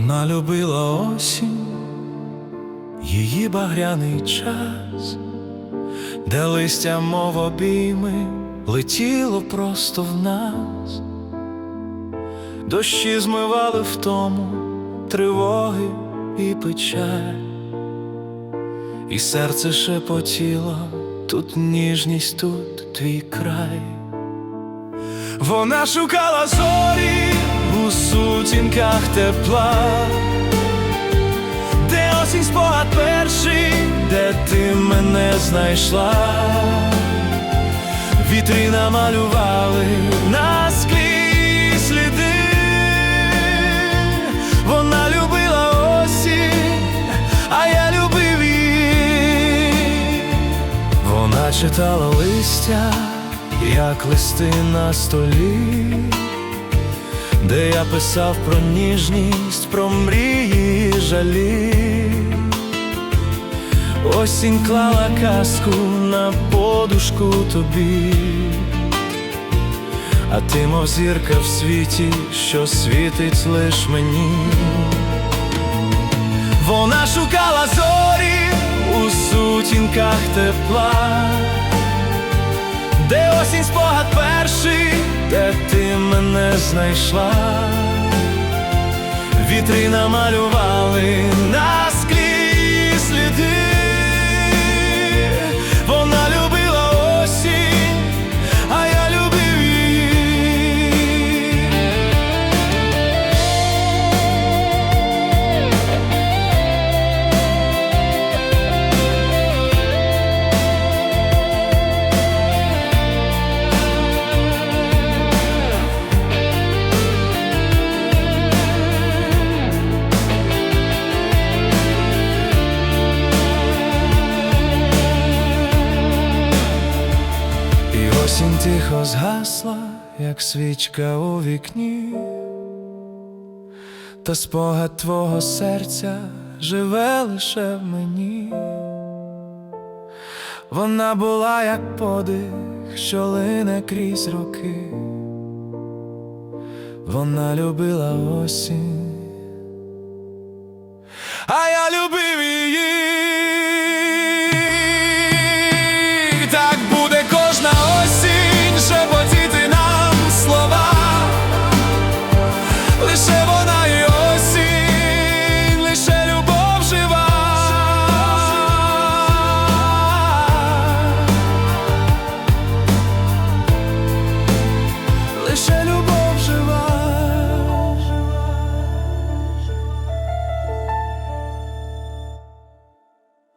Вона любила осінь, її багряний час, де листя, мов обійми, летіло просто в нас, дощі змивали в тому тривоги і печаль, і серце шепотіло тут ніжність, тут твій край. Вона шукала зорі у сутінках тепла, де осінь спогад перший, де ти мене знайшла, вітри намалювали на склі сліди, вона любила осінь, а я любив її. Вона читала листя, як листи на столі, де я писав про ніжність, про мрії жалі. Осінь клала казку на подушку тобі, а ти, мов зірка в світі, що світить лиш мені. Вона шукала зорі у сутінках тепла, де осінь спогад перший, де ти мене знайшла, вітри намалювали на осінь тихо згасла, як свічка у вікні, та спогад твого серця живе лише в мені. Вона була як подих, що лине крізь роки. Вона любила осінь, а я любив її.